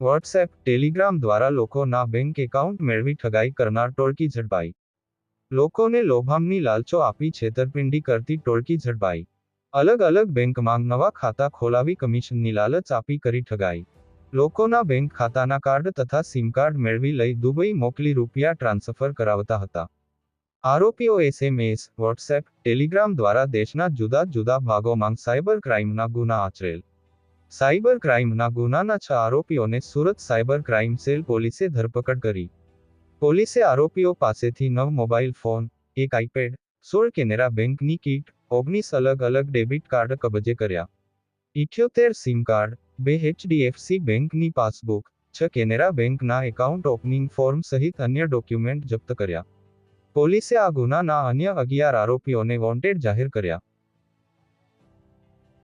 WhatsApp, Telegram દ્વારા લોકોના bank account મેળવી ઠગાઈ કરનાર ટોળકી ઝડપાઈ. લોકોને લોભામની લાલચો આપી છેતરપિંડી કરતી ટોળકી ઝડપાઈ. અલગ અલગ બેંકમાં નવા ખાતા ખોલાવી કમિશનની લાલચ આપી કરી ઠગાઈ. લોકોના બેંક ખાતાના કાર્ડ તથા સિમ કાર્ડ મેળવી લઈ દુબઈ મોકલી રૂપિયા ટ્રાન્સફર કરાવતા હતા. આરોપીઓ એસએમએસ, વોટ્સએપ, ટેલિગ્રામ દ્વારા દેશના જુદા જુદા ભાગોમાં સાયબર ક્રાઇમના ગુના આચરેલ. સાયબર ક્રાઇમના ગુનાના છ આરોપીઓને સુરત સાયબર ક્રાઇમ સેલ પોલીસે ધરપકડ કરી પોલીસે આરોપીઓ પાસેથી નવ મોબાઈલ ફોન એક આઈપેડ સોળ કેનેરા બેંકની કીટ ઓગણીસ અલગ અલગ ડેબિટ કાર્ડ કબજે કર્યા ઇઠ્યોતેર સિમ કાર્ડ બે એચડીએફસી બેંકની પાસબુક છ કેનેરા બેંકના એકાઉન્ટ ઓપનિંગ ફોર્મ સહિત અન્ય ડોક્યુમેન્ટ જપ્ત કર્યા પોલીસે આ ગુનાના અન્ય અગિયાર આરોપીઓને વોન્ટેડ જાહેર કર્યા